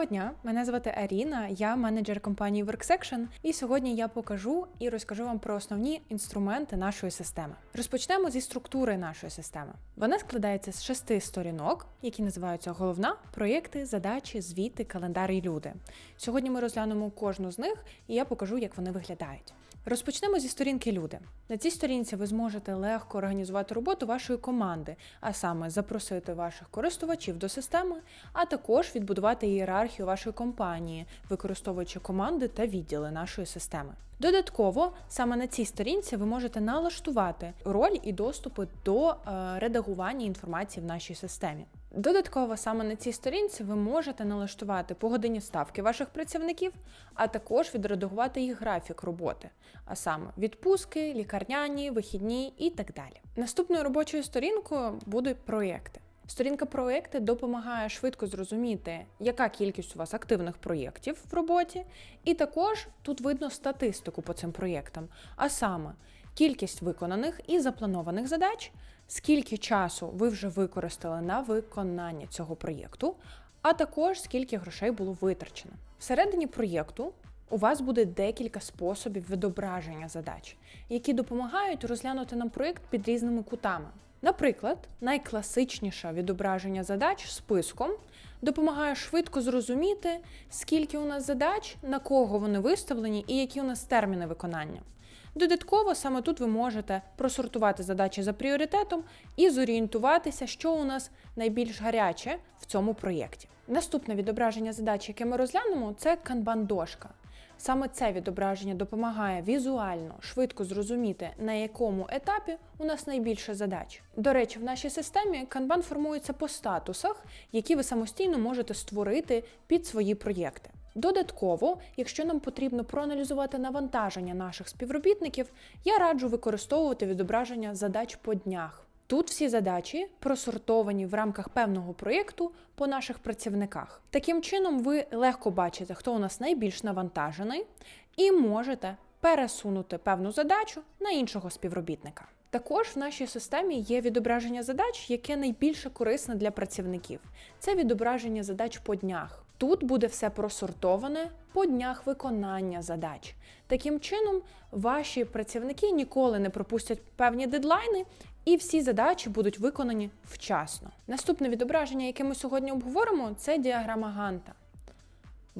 Доброго дня! Мене звати Аріна, я менеджер компанії WorkSection, і сьогодні я покажу і розкажу вам про основні інструменти нашої системи. Розпочнемо зі структури нашої системи. Вона складається з шести сторінок, які називаються головна, проєкти, задачі, звіти, календар і люди. Сьогодні ми розглянемо кожну з них, і я покажу, як вони виглядають. Розпочнемо зі сторінки люди. На цій сторінці ви зможете легко організувати роботу вашої команди, а саме запросити ваших користувачів до системи, а також відбудувати ієрархію вашої компанії, використовуючи команди та відділи нашої системи. Додатково, саме на цій сторінці ви можете налаштувати роль і доступи до е, редагування інформації в нашій системі. Додатково саме на цій сторінці ви можете налаштувати погодинні ставки ваших працівників, а також відредагувати їх графік роботи, а саме відпустки, лікарняні, вихідні і так далі. Наступною робочою сторінкою будуть проєкти. Сторінка проекти допомагає швидко зрозуміти, яка кількість у вас активних проєктів в роботі, і також тут видно статистику по цим проєктам, а саме кількість виконаних і запланованих задач, скільки часу ви вже використали на виконання цього проєкту, а також скільки грошей було витрачено. Всередині проєкту у вас буде декілька способів відображення задач, які допомагають розглянути нам проєкт під різними кутами. Наприклад, найкласичніше відображення задач списком допомагає швидко зрозуміти, скільки у нас задач, на кого вони виставлені і які у нас терміни виконання. Додатково, саме тут ви можете просортувати задачі за пріоритетом і зорієнтуватися, що у нас найбільш гаряче в цьому проєкті. Наступне відображення задач, яке ми розглянемо, це канбан-дошка. Саме це відображення допомагає візуально швидко зрозуміти, на якому етапі у нас найбільше задач. До речі, в нашій системі канбан формується по статусах, які ви самостійно можете створити під свої проєкти. Додатково, якщо нам потрібно проаналізувати навантаження наших співробітників, я раджу використовувати відображення задач по днях. Тут всі задачі просортовані в рамках певного проєкту по наших працівниках. Таким чином, ви легко бачите, хто у нас найбільш навантажений, і можете пересунути певну задачу на іншого співробітника. Також в нашій системі є відображення задач, яке найбільше корисне для працівників. Це відображення задач по днях. Тут буде все просортоване по днях виконання задач. Таким чином, ваші працівники ніколи не пропустять певні дедлайни, і всі задачі будуть виконані вчасно. Наступне відображення, яке ми сьогодні обговоримо, це діаграма Ганта.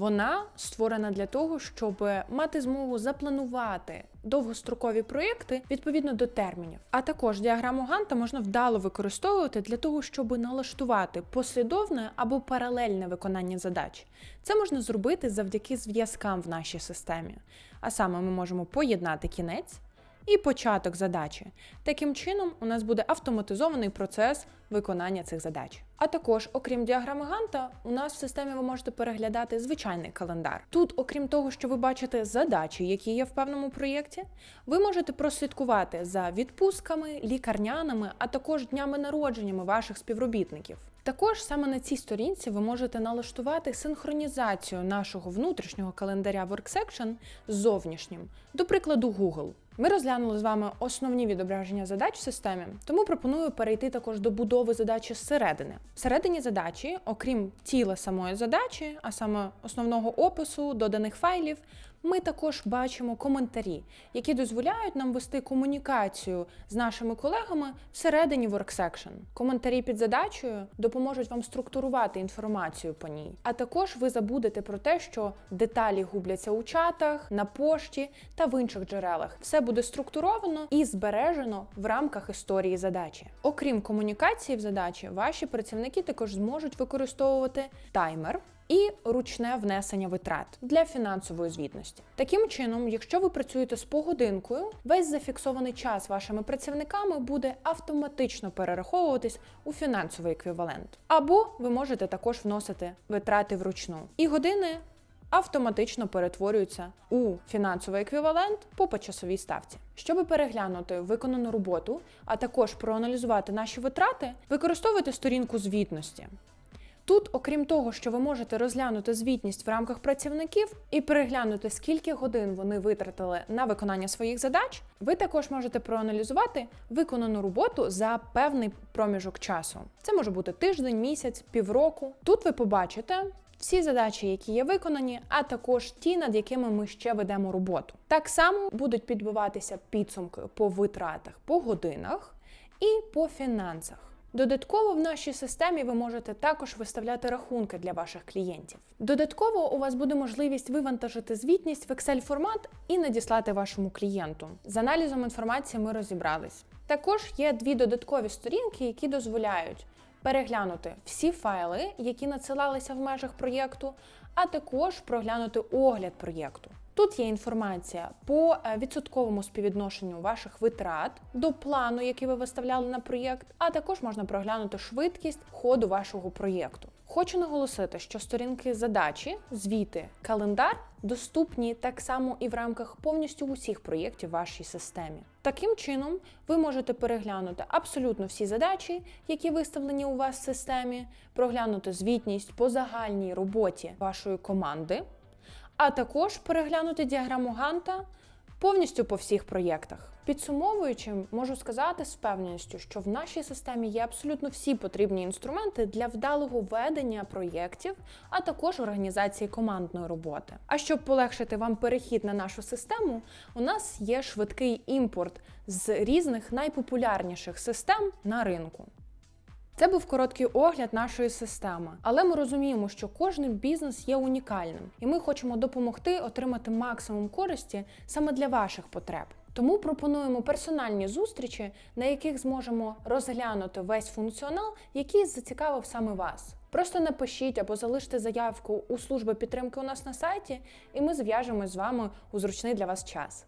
Вона створена для того, щоб мати змогу запланувати довгострокові проєкти відповідно до термінів. А також діаграму Ганта можна вдало використовувати для того, щоб налаштувати послідовне або паралельне виконання задач. Це можна зробити завдяки зв'язкам в нашій системі. А саме ми можемо поєднати кінець і початок задачі. Таким чином, у нас буде автоматизований процес виконання цих задач. А також, окрім діаграми Ганта, у нас в системі ви можете переглядати звичайний календар. Тут, окрім того, що ви бачите задачі, які є в певному проєкті, ви можете прослідкувати за відпустками, лікарняними, а також днями народженнями ваших співробітників. Також саме на цій сторінці ви можете налаштувати синхронізацію нашого внутрішнього календаря WorkSection з зовнішнім, до прикладу, Google. Ми розглянули з вами основні відображення задач в системі, тому пропоную перейти також до будови задачі зсередини. Всередині задачі, окрім тіла самої задачі, а саме основного опису, доданих файлів, ми також бачимо коментарі, які дозволяють нам вести комунікацію з нашими колегами всередині WorkSection. Коментарі під задачею допоможуть вам структурувати інформацію по ній. А також ви забудете про те, що деталі губляться у чатах, на пошті та в інших джерелах. Все буде структуровано і збережено в рамках історії задачі. Окрім комунікації в задачі, ваші працівники також зможуть використовувати таймер і ручне внесення витрат для фінансової звітності. Таким чином, якщо ви працюєте з погодинкою, весь зафіксований час вашими працівниками буде автоматично перераховуватись у фінансовий еквівалент. Або ви можете також вносити витрати вручну. І години. Автоматично перетворюються у фінансовий еквівалент по почасовій ставці. Щоб переглянути виконану роботу, а також проаналізувати наші витрати, використовуйте сторінку звітності. Тут, окрім того, що ви можете розглянути звітність в рамках працівників і переглянути, скільки годин вони витратили на виконання своїх задач, ви також можете проаналізувати виконану роботу за певний проміжок часу. Це може бути тиждень, місяць, півроку. Тут ви побачите всі задачі, які є виконані, а також ті, над якими ми ще ведемо роботу. Так само будуть підбиватися підсумки по витратах по годинах і по фінансах. Додатково в нашій системі ви можете також виставляти рахунки для ваших клієнтів. Додатково у вас буде можливість вивантажити звітність в Excel формат і надіслати вашому клієнту. З аналізом інформації ми розібрались. Також є дві додаткові сторінки, які дозволяють переглянути всі файли, які надсилалися в межах проєкту, а також проглянути огляд проєкту. Тут є інформація по е, відсотковому співвідношенню ваших витрат до плану, який ви виставляли на проєкт, а також можна проглянути швидкість ходу вашого проєкту. Хочу наголосити, що сторінки задачі, звіти, календар доступні так само і в рамках повністю усіх проєктів вашій системі. Таким чином, ви можете переглянути абсолютно всі задачі, які виставлені у вас в системі, проглянути звітність по загальній роботі вашої команди, а також переглянути діаграму Ганта повністю по всіх проєктах. Підсумовуючи, можу сказати з впевненістю, що в нашій системі є абсолютно всі потрібні інструменти для вдалого ведення проєктів, а також організації командної роботи. А щоб полегшити вам перехід на нашу систему, у нас є швидкий імпорт з різних найпопулярніших систем на ринку. Це був короткий огляд нашої системи, але ми розуміємо, що кожен бізнес є унікальним, і ми хочемо допомогти отримати максимум користі саме для ваших потреб. Тому пропонуємо персональні зустрічі, на яких зможемо розглянути весь функціонал, який зацікавив саме вас. Просто напишіть або залиште заявку у служби підтримки у нас на сайті, і ми зв'яжемось з вами у зручний для вас час.